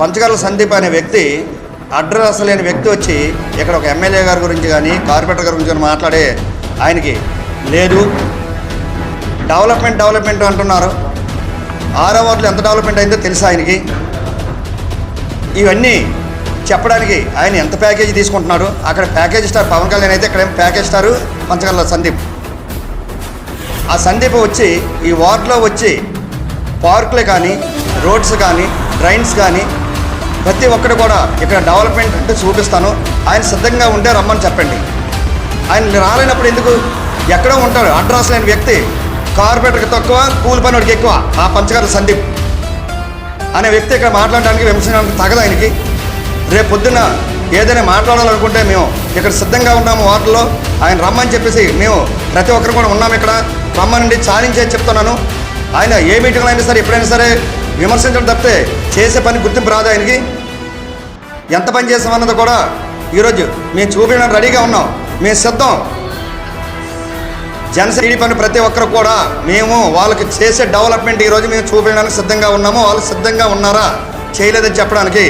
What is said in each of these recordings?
పంచగర్ల సందీప్ అనే వ్యక్తి అడ్రస్ లేని వ్యక్తి వచ్చి ఇక్కడ ఒక ఎమ్మెల్యే గారి గురించి కానీ కార్పొరేటర్ గారి గురించి కానీ మాట్లాడే ఆయనకి లేదు. డెవలప్మెంట్ డెవలప్మెంట్ అంటున్నారు. ఆరో వార్డులో ఎంత డెవలప్మెంట్ అయిందో తెలుసు ఆయనకి? ఇవన్నీ చెప్పడానికి ఆయన ఎంత ప్యాకేజీ తీసుకుంటున్నాడు? అక్కడ ప్యాకేజ్ స్టార్ పవన్ కళ్యాణ్ అయితే ఇక్కడ ఏం ప్యాకేజ్ స్టారు పంచగల్ల సందీప్. ఆ సందీప్ వచ్చి ఈ వార్డులో వచ్చి పార్కులే కానీ రోడ్స్ కానీ డ్రైన్స్ కానీ ప్రతి ఒక్కరు కూడా ఇక్కడ డెవలప్మెంట్ అంటే చూపిస్తాను. ఆయన సిద్ధంగా ఉంటే రమ్మని చెప్పండి. ఆయన రాలేనప్పుడు ఎందుకు? ఎక్కడో ఉంటాడు. అడ్రస్ లేని వ్యక్తి. కార్పొరేటర్కి తక్కువ కూలి పనివాడికి ఎక్కువ. ఆ పంచగారు సందీప్. అనే వ్యక్తి ఇక్కడ మాట్లాడడానికి విమర్శించడానికి తగదు ఆయనకి. రేపు పొద్దున్న ఏదైనా మాట్లాడాలనుకుంటే మేము ఇక్కడ సిద్ధంగా ఉన్నాము వార్డులో. ఆయన రమ్మని చెప్పేసి మేము ప్రతి ఒక్కరు కూడా ఉన్నాము ఇక్కడ. రమ్మనండి చాలించేది చెప్తున్నాను. ఆయన ఏ మీటింగ్లో అయినా సరే ఎప్పుడైనా సరే విమర్శించడం తప్పితే చేసే పని గుర్తింపు రాదు ఆయనకి. ఎంత పని చేసామన్నది కూడా ఈరోజు మేము చూపించడానికి రెడీగా ఉన్నాం. మేము సిద్ధం. జనసేన పని ప్రతి ఒక్కరు కూడా మేము వాళ్ళకి చేసే డెవలప్మెంట్ ఈరోజు మేము చూపించడానికి సిద్ధంగా ఉన్నాము వాళ్ళు సిద్ధంగా ఉన్నారా చేయలేదని చెప్పడానికి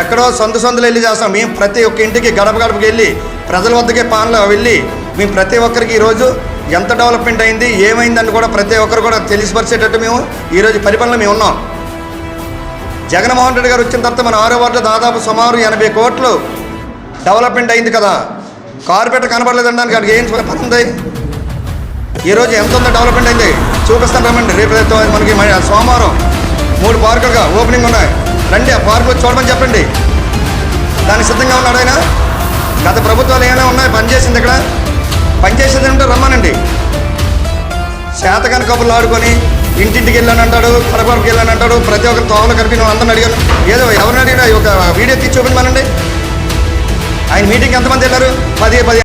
ఎక్కడో సొంత సొంతలు వెళ్ళి చేస్తాం. మేము ప్రతి ఒక్క ఇంటికి గడప గడపకి వెళ్ళి ప్రజల వద్దకే పాన్లో వెళ్ళి మేము ప్రతి ఒక్కరికి ఈరోజు ఎంత డెవలప్మెంట్ అయింది ఏమైందని కూడా ప్రతి ఒక్కరు కూడా తెలిసిపరిచేటట్టు మేము ఈరోజు పరిపాలన మేము ఉన్నాం. జగన్మోహన్ రెడ్డి గారు వచ్చిన తర్వాత మన ఆరో వార్డులో దాదాపు సుమారు ఎనభై కోట్లు డెవలప్మెంట్ అయింది కదా. కార్పొరేటర్ కనపడలేదండానికి అక్కడికి ఏం పని ఉంది? ఈరోజు ఎంత ఉందో డెవలప్మెంట్ అయింది చూపిస్తాను రమ్మండి రేపు మనకి సోమవారం మూడు పార్కులుగా ఓపెనింగ్ ఉన్నాయి. రండి ఆ పార్కులు చూడమని చెప్పండి. దానికి సిద్ధంగా ఉన్నాడు ఆయన. గత ప్రభుత్వాలు ఏమైనా ఉన్నాయి? పనిచేసింది ఇక్కడ. పనిచేసేది అంటే రమ్మనండి. శాతకాన్ని కబుర్లు ఆడుకొని ఇంటింటికి వెళ్ళాను అంటాడు కడపడికి వెళ్ళాను అంటాడు ప్రతి ఒక్కరు తోమలు కలిపి నువ్వు అందరిని అడిగాను. ఏదో ఎవరిని అడిగినా ఒక వీడియో తీసి చూపించమనండి. ఆయన మీటింగ్ ఎంతమంది వెళ్ళారు? పది పది